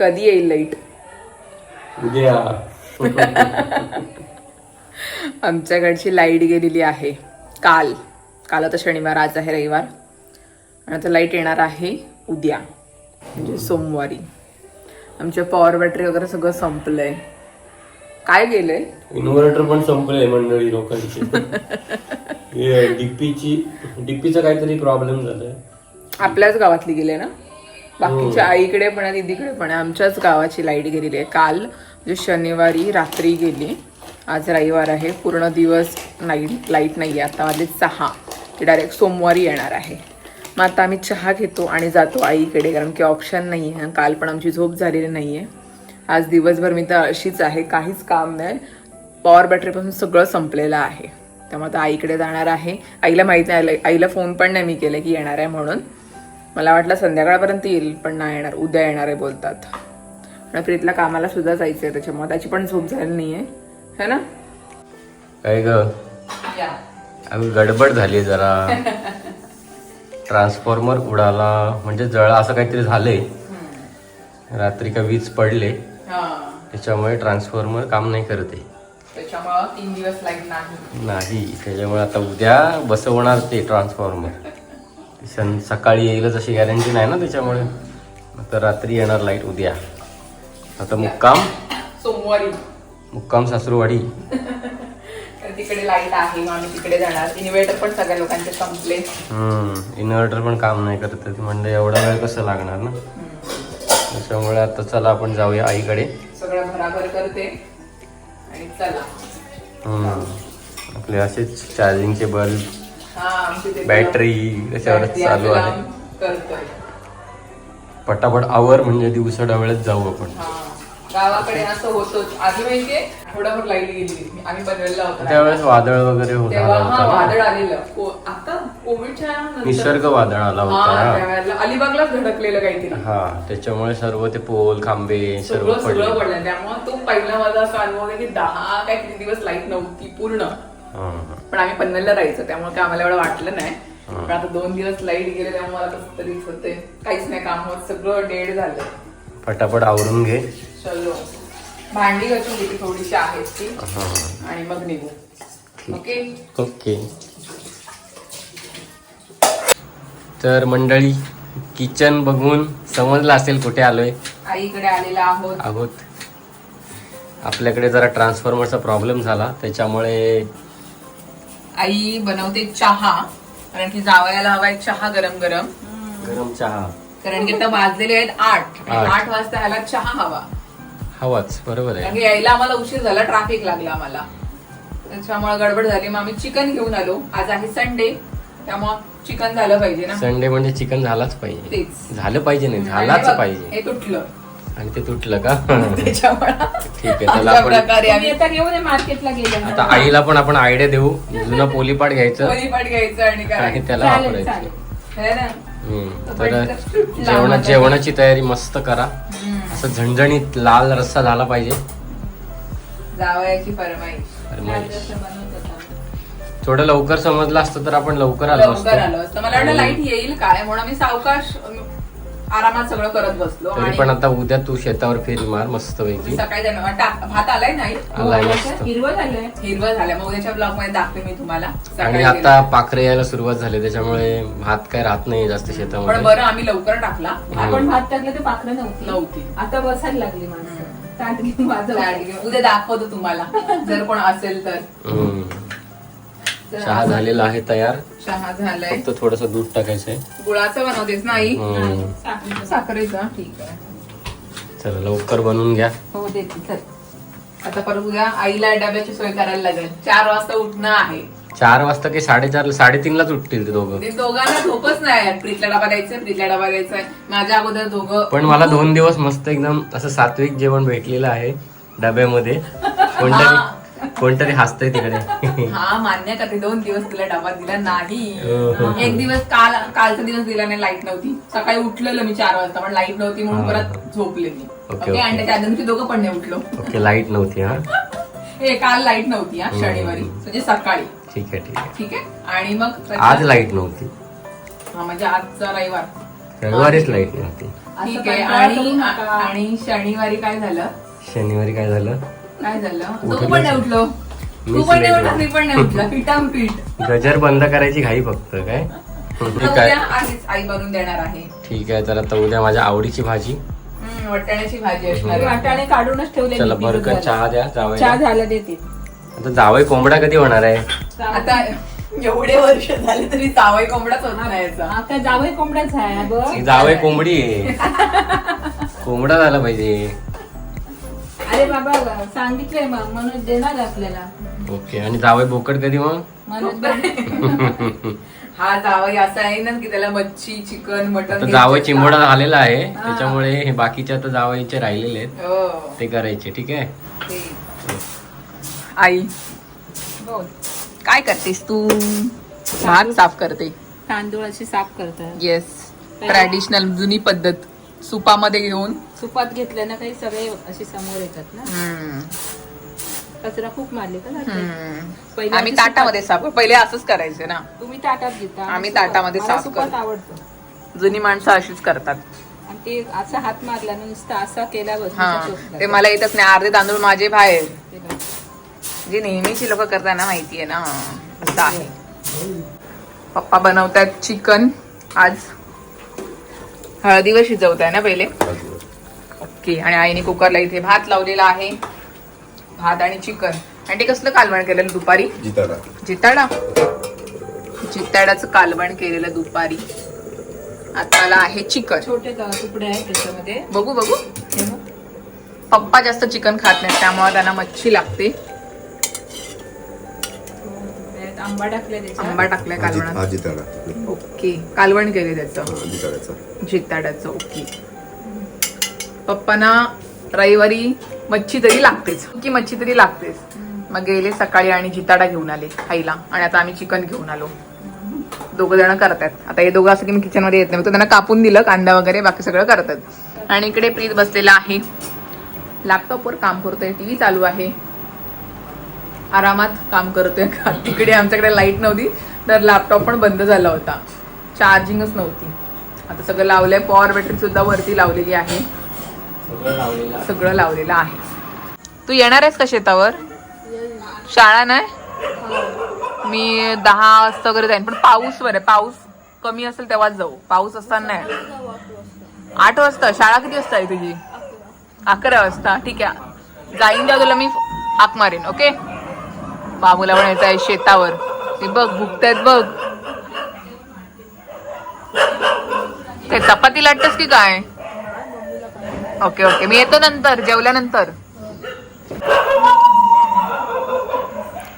कधी येईल लाइट? उद्या. आमच्याकडची लाइट गेलेली आहे. काल. काल आता शनिवार आज आहे रविवार. आणि आता लाइट येणार आहे उद्या म्हणजे सोमवारी. आमच्या पॉवर बॅटरी वगैरे सगळं संपलंय. काय गेलंय? इन्व्हर्टर पण संपले मंडळी लोकांची. हे डीपीची डीपीचा काहीतरी प्रॉब्लेम झालाय. आपल्याच गावातली गेले ना? बाकीच्या आईकडे पण आहे दीदीकडे पण. आहे आमच्याच गावाची लाइट गेलेली आहे. काल म्हणजे शनिवारी रात्री गेली. आज रविवार आहे. पूर्ण दिवस लाइट लाइट नाही आहे आता वाजले सहा. ती डायरेक्ट सोमवारी येणार आहे. मग आता आम्ही चहा घेतो आणि जातो आईकडे कारण की ऑप्शन नाही आहे काल पण आमची झोप झालेली नाही आहे आज दिवसभर मी तर अशीच आहे. काहीच काम नाही. पॉवर बॅटरीपासून सगळं संपलेलं आहे. त्यामुळे आता आईकडे जाणार आहे. आईला माहीत नाही. आईला फोन पण नाही मी केलं की येणार आहे म्हणून. मला वाटलं संध्याकाळपर्यंत येईल पण नाही येणार. उद्या येणार आहे बोलतात. आणि प्रीतला कामाला सुद्धा जायचं आहे त्याच्यामुळे. त्याची पण झोप झाली नाही आहे है ना? काय ग. अगं गडबड झाली जरा. ट्रान्सफॉर्मर उडाला. म्हणजे जळ असं काहीतरी झालंय. रात्री का वीज पडले. त्याच्यामुळे ट्रान्सफॉर्मर काम नाही करत आहे. त्याच्यामुळं तीन दिवस लाइट नाही. नाही. त्याच्यामुळे आता उद्या बसवणार ते ट्रान्सफॉर्मर. सं सकाळी येईलच अशी गॅरंटी नाही ना त्याच्यामुळे. आता रात्री येणार लाइट उद्या. आता मुक्काम? सोमवारी. मुक्काम सासरूवाडी. तर तिकडे लाइट आहे मग आम्ही तिकडे जाणार. इन्व्हर्टर पण सगळ्या लोकांचे संपले. हम्म इन्व्हर्टर पण काम नाही करत आहे. म्हणजे एवढा वेळ कसं लागणार ना? त्याच्यामुळे आता चला आपण जाऊया आईकडे. सगळं भराभर करते. आणि चला. हम्म. आपले असेच चार्जिंगचे बल्ब बॅटरी त्याच्यावरच बॅटरी चालू आहे. पटापट आवर म्हणजे दिवसा डावळ्यात जाऊ आपण. गावाकडे असं होतच. आधी माहितीये आठवडाभर लाइट गेली. आम्ही बनवलेला होता. त्यावेळेस वादळ वगैरे होत हा. वादळ आलेलं. आता कोविडच्या निसर्ग वादळ आला होता. अलिबागलाच धडकलेलं काहीतरी. हा त्याच्यामुळे सर्व ते पोल खांबे सर्व सगळं पडले. पडलं. त्यामुळे तो पहिला माझा असा अनुभव आहे की दहा काय किती दिवस लाइट नव्हती पूर्ण. पण आम्ही पनवेलला राहायचो त्यामुळे काय आम्हाला एवढं वाटलं नाही. पण आता दोन दिवस लाइट गेले त्यामुळे मला कसं तरीच होते काहीच नाही काम होत सगळं डेड झालं. पटापट आवरून घे. चलो. भांडी घासून घेतली थोडीशी आहेत ती. आणि मग निघू. ओके? ओके. तर मंडळी किचन बघून समजलं असेल कुठे आलोय. आईकडे आलेला आहोत. आहोत. आपल्याकडे जरा ट्रान्सफॉर्मरचा प्रॉब्लेम झाला. त्याच्यामुळे आई बनवते चहा कारण की जावयाला हवाय चहा गरम गरम. गरम चहा. कारण की आता वाजलेले आहेत आठ. आणि आठ. वाजता ह्याला चहा हवा. हवाच बरोबर कारण आहे की यायला आम्हाला उशीर झाला ट्रॅफिक लागला आम्हाला. त्याच्यामुळे गडबड झाली. मग आम्ही चिकन घेऊन आलो. आज आहे संडे त्यामुळे चिकन झालं पाहिजे ना. संडे म्हणजे चिकन झालाच पाहिजे. तेच. झालं पाहिजे नाही झालाच पाहिजे. हे तुटलं आणि ते तुटलं का? त्याच्यामुळे ठीक आहे चला अशा आपण प्रकारे आम्ही आता घेऊन मार्केटला गेले आता आईला पण आपण आयडिया देऊ. जुना पोलीपाट घ्यायचं. पोळीपाट घ्यायचं आणि त्याला चालेल वापरायचं. चालेल. है ना? हम्म. पण तर जेवणा. जेवणाची तयारी मस्त करा. हम्म. असं झणझणीत लाल रस्सा झाला पाहिजे. जावयाची फरमाईश. थोडं लवकर समजलं असतं तर आपण लवकर आलो लवकर आलो असतो. असतं मला वाटलं लाइट येईल काय? म्हणून आम्ही सावकाश अं, आरामात सगळं करत बसलो तरी आणि पण आता उद्या तू शेतावर फेरी मार मस्त पैकी सकाळी टाक- भात आलाय नाही. आलाय मस्त. हिरवं झालंय. हिरवं झालं मग उद्याच्या ब्लॉगमध्ये दाखते मी तुम्हाला. आणि सकाळी आता पाखरे यायला सुरुवात झाली. त्याच्यामुळे भात काय राहत नाही जास्त. पण शेतामध्ये. बरं आम्ही लवकर टाकला. आपण भात टाकलं ते पाखरं नव्हती. नव्हती. आता बसायला लागली माणसं. लाडकी. उद्या दाखवतो तुम्हाला. जर कोण असेल तर. हम्म. चहा झालेला आहे तयार. चहा झालाय. फक्त थोडस दूध टाकायचंय. गुळाचं बनवतेस नाही हम्म. साखरेचा. ठीक आहे. चला लवकर बनवून घ्या. हो देते चल. आता परत उद्या आईला डब्याची सोय करायला लागेल. चार वाजता उठणं आहे. चार वाजता की साडेचार साडेतीनलाच उठतील ते दोघं. ते दोघांना झोपच नाही आहे. प्रीतला डबा द्यायचा प्रीतला डबा द्यायचा आहे. माझ्या अगोदर दोघं पण मला दोन दिवस मस्त एकदम असं सात्विक जेवण भेटलेलं आहे डब्यामध्ये. कोणतरी कोणतरी हसतंय तिकडे. हा मान्य का? ते दोन दिवस तुला डबा दिला. नाही. हो. एक दिवस काल कालचा दिवस दिला नाही लाइट नव्हती. सकाळी उठलेलं मी चार वाजता पण लाइट नव्हती म्हणून हा. परत झोपले मी. ओके. आणि त्याच्या आधी दोघं पण नाही उठलो. ओके लाइट नव्हती हा? हे काल लाइट नव्हती हा. शनिवारी. म्हणजे सकाळी. ठीक आहे ठीक आहे. ठीक आहे? आणि मग आज लाइट नव्हती. हा म्हणजे आजचा रविवार. रविवारीच लाइट नव्हती. ठीक आहे आणि. आणि शनिवारी काय झालं? शनिवारी काय झालं? काय झालं? उठलो. तू पण नाही उठलो. मी तू पण नाही उठला झालो. मी पण नाही उठला. पिटाम पीठ गजर बंद करायची घाई फक्त काय? काय? आई बनवून देणार आहे. ठीक आहे तर आता उद्या माझ्या आवडीची भाजी. हम्म, वाटाण्याची भाजी असणार आहे. वाटाणे काढूनच ठेवले चला मी बरं भिजत का घालून. चहा द्या चहा जावं झाला देते. आता जावई कोंबडा कधी होणार आहे? आता एवढे वर्ष झाले तरी जावई कोंबडाच नाही याचा. आता जावई कोंबड्याच आहे बघ जावई कोंबडी आहे. कोंबडा झाला पाहिजे. अरे बाबा सांगितलंय मग. म्हणून देणार आपल्याला. ओके आणि जावई बोकड कधी मग? हा जावई असा आहे ना की त्याला मच्छी चिकन मटन जावई चिंबोडा झालेला आहे. त्याच्यामुळे हे बाकीचे आता जावईचे राहिलेले आहेत. हो. ते करायचे ठीक आहे? ते. आई बोल. काय करतेस तू? भात साफ करते. तांदूळ अशी साफ करतात येस ट्रॅडिशनल जुनी पद्धत. सुपामध्ये घेऊन. सुपात घेतलं ना काही सगळे अशी समोर येतात ना. हम्म, कचरा खूप मारले का जाते? हम्म. पहिले आम्ही ताटामध्ये साफ पहिले असंच करायचे ना. तुम्ही ताटात घेता. आम्ही सुपात. ताटामध्ये मला साफ सुपात करतो. आवडतो. जुनी माणसं अशीच करतात. आणि ते असा हात मारला ना नुसता असा केला बस हा. नुसता चोचला. ते मला येतच नाही. अर्धे तांदूळ माझे बाहेर. जे नेहमीची लोक करताना माहितीये ना? असं आहे. पप्पा बनवतात चिकन आज. हळदीवर शिजवताय ना पहिले? ओके आणि आईने कुकरला इथे भात लावलेला आहे. भात आणि चिकन. आणि ते कसलं कालवण केलेलं दुपारी? जिताडा. जिताडा? जिताडाचं कालवण केलेलं दुपारी. आता आहे चिकन. छोटे तुकडे आहेत त्याच्यामध्ये. बघू बघू. हे. पप्पा जास्त चिकन खात नाहीत त्यामुळे त्यांना मच्छी लागते. आंबा टाकलाय आंबा टाकलाय हा कालवणात. जिताडा ओके. कालवण केले त्याचं. जिताड्याचा ओके. पप्पांना रविवारी मच्छी तरी लागतेच. की मच्छी तरी लागतेच. मग गेले सकाळी आणि जिताडा घेऊन आले आईला. आणि आता आम्ही चिकन घेऊन आलो. दोघं जण करतात. आता हे दोघं असं की मी किचनमध्ये येत नाही. त्यांना कापून दिलं कांदा वगैरे बाकी सगळं करतात. आणि इकडे प्रीत बसलेला आहे. लॅपटॉपवर काम करतोय टीव्ही चालू आहे. आरामात काम करतोय का? तिकडे आमच्याकडे लाइट नव्हती तर लॅपटॉप पण बंद झाला होता. चार्जिंगच नव्हती. आता सगळं लावलंय पॉवर बॅटरी सुद्धा वरती लावलेली आहे. सगळं लावलेलं आहे. तू येणार आहेस का शेतावर? शाळा नाही? मी दहा वाजता वगैरे जाईन. पण पाऊस बरं पाऊस कमी असेल तेव्हाच जाऊ. पाऊस असताना नाही. आठ वाजता. शाळा किती वाजता आहे तुझी? अकरा वाजता. ठीक आहे. जाईन तेव्हा तुला मी हाक मारेन ओके? बाबूला पण आहे शेतावर. ते बघ भुकतायत बघ. ते चपाती लाटतस की काय? ओके ओके मी येतो नंतर जेवल्यानंतर.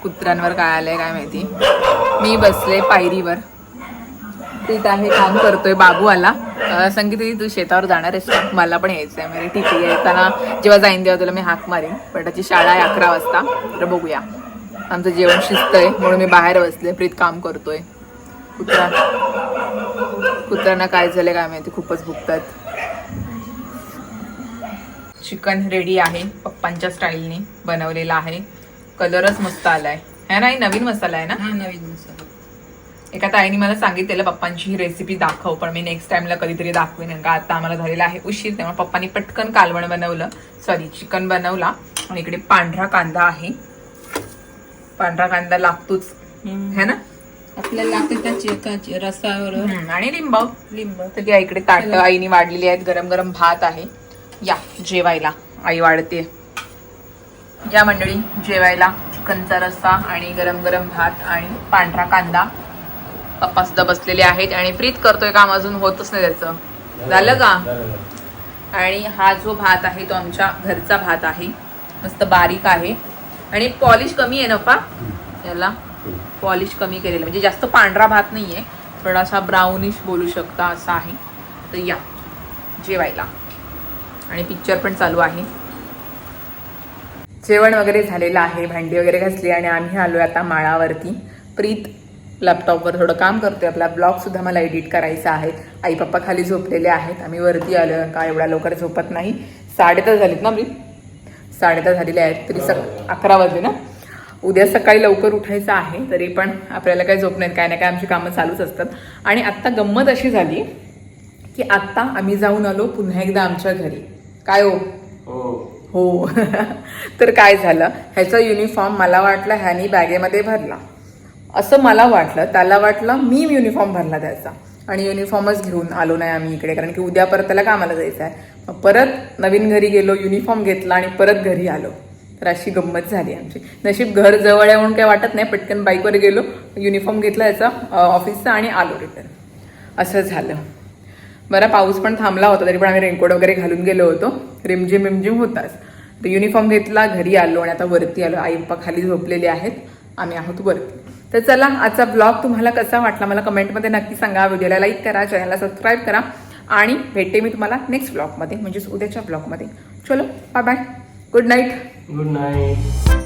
कुत्र्यांवर काय आलंय काय माहिती? मी बसले पायरीवर. प्रीत आहे काम करतोय बाबू आला. अं, संगीत तू शेतावर जाणार आहेस मला पण यायचं आहे म्हणजे ठीक आहे येताना जेव्हा जाईन तेव्हा तुला मी हाक मारेन. पण त्याची शाळा आहे अकरा वाजता. तर बघूया. आमचं जेवण शिजतंय म्हणून मी बाहेर बसले. प्रीत काम करतोय. कुत्रा कुत्र्यांना काय झालं काय माहिती खूपच भुकतात. चिकन रेडी आहे. पप्पांच्या स्टाईलने बनवलेला आहे. कलरच मस्त आलाय. है ना नवीन मसाला आहे ना? हा नवीन मसाला. एका ताईने मला सांगितलेलं पप्पांची ही रेसिपी दाखव पण मी नेक्स्ट टाइमला कधीतरी दाखवेन. का आता आम्हाला झालेला आहे उशीर तेव्हा पप्पांनी पटकन कालवण बनवलं. सॉरी चिकन बनवला. आणि इकडे पांढरा कांदा आहे. पांढरा कांदा लागतोच. है ना? आपल्याला लागते रसावर. आणि लिंब. लिंब. तर इकडे ताट. आईने वाढलेली आहेत. गरम गरम भात आहे. या जेवायला. आई वाढते. या मंडळी जेवायला चिकनचा रस्सा आणि गरम गरम भात आणि पांढरा कांदा पप्पा सुद्धा बसलेले आहेत. आणि प्रीत करतोय काम अजून होतच नाही त्याचं. झालं. का? आणि हा जो भात आहे तो आमच्या घरचा भात आहे. मस्त बारीक आहे. आणि पॉलिश कमी आहे ना पा? याला पॉलिश कमी केलेलं. म्हणजे जास्त पांढरा भात नाहीये. थोडासा ब्राउनिश बोलू शकता असा आहे. तर या. जेवायला. आणि पिक्चर पण चालू आहे. जेवण वगैरे झालेलं आहे. भांडी वगैरे घासली आणि आम्ही आलोय आता माळावरती. प्रीत लॅपटॉपवर थोडं काम करतोय. आपला ब्लॉग सुद्धा मला एडिट करायचा आहे. आई पप्पा खाली झोपलेले आहेत. आम्ही वरती आलो का एवढ्या लवकर झोपत नाही? साडेदहा झालीत ना प्रीत? साडेदहा झालेले आहेत तरी सक अकरा वाजले ना? उद्या सकाळी लवकर उठायचं आहे तरी पण आपल्याला काही झोप नाही काय ना काय आमची कामं चालूच असतात. आणि आत्ता गंमत अशी झाली की आत्ता आम्ही जाऊन आलो पुन्हा एकदा आमच्या घरी. काय हो? हो. तर काय झालं? ह्याचा युनिफॉर्म मला वाटलं ह्यानी बॅगेमध्ये भरला. असं मला वाटलं त्याला वाटलं मी युनिफॉर्म भरला त्याचा. आणि युनिफॉर्मच घेऊन आलो नाही आम्ही इकडे कारण की उद्या परत त्याला कामाला जायचं आहे. परत नवीन घरी गेलो युनिफॉर्म घेतला आणि परत घरी आलो. तर अशी गंमत झाली आमची. नशीब घर जवळ आहे म्हणून काही वाटत नाही पटकन बाईकवर गेलो युनिफॉर्म घेतला याचा ऑफिसचा आणि आलो रिटर्न असं झालं. बरा पाऊस पण थांबला होता तरी पण आम्ही रेनकोट वगैरे घालून गेलो होतो. रिमझिम रिमझिम होताच. तर युनिफॉर्म घेतला घरी आलो आणि आता वरती आलो. आई पप्पा खाली झोपलेले आहेत. आम्ही आहोत वरती. तर चला आजचा ब्लॉग तुम्हाला कसा वाटला मला कमेंटमध्ये नक्की सांगा. व्हिडिओला लाईक करा चॅनलला सबस्क्राईब करा. आणि भेटते मी तुम्हाला नेक्स्ट ब्लॉगमध्ये म्हणजेच उद्याच्या ब्लॉगमध्ये चलो bye bye good night good night